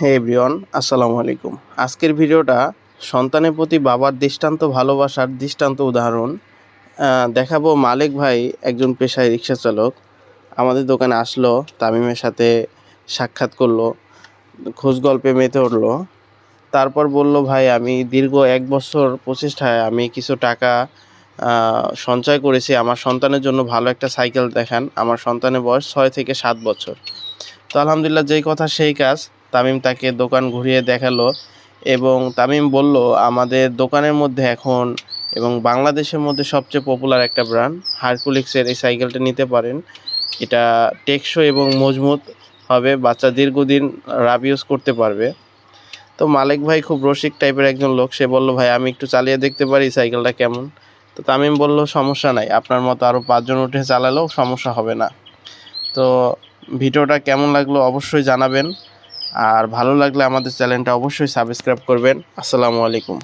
হে everyone, আসসালামু আলাইকুম। আজকের ভিডিওটা সন্তানের প্রতি বাবার দৃষ্টান্ত, ভালোবাসার দৃষ্টান্ত উদাহরণ। দেখাবো মালিক ভাই একজন পেশায় রিক্সা চালক। আমাদের দোকানে আসলো, তামিমের সাথে সাক্ষাৎ করল, খোঁজ গল্পে মেতে উঠল। তারপর বলল, ভাই, আমি দীর্ঘ এক বছর প্রচেষ্টায় আমি কিছু টাকা সঞ্চয় করেছি। আমার সন্তানের জন্য ভালো একটা সাইকেল দেখান। আমার সন্তানের বয়স ছয় থেকে সাত বছর। তো আলহামদুলিল্লাহ, যেই কথা, সেই কাজ। তামিম তাকে দোকান ঘুরিয়ে দেখাল এবং তামিম বলল, আমাদের দোকানের মধ্যে এখন এবং বাংলাদেশের মধ্যে সবচেয়ে পপুলার একটা ব্র্যান্ড হারকুলিক্সের এই সাইকেলটা নিতে পারেন। এটা টেকসই এবং মজবুত হবে, বাচ্চা দীর্ঘদিন রাব ইউজ করতে পারবে। তো মালিক ভাই খুব রসিক টাইপের একজন লোক, সে বলল, ভাই, আমি একটু চালিয়ে দেখতে পারি সাইকেলটা কেমন? তো তামিম বলল, সমস্যা নাই, আপনার মতো আরও পাঁচজন উঠে চালালেও সমস্যা হবে না। তো ভিডিওটা কেমন লাগল অবশ্যই জানাবেন। আর ভালো লাগলে আমাদের চ্যানেলটা অবশ্যই সাবস্ক্রাইব করবেন। আসসালামু আলাইকুম।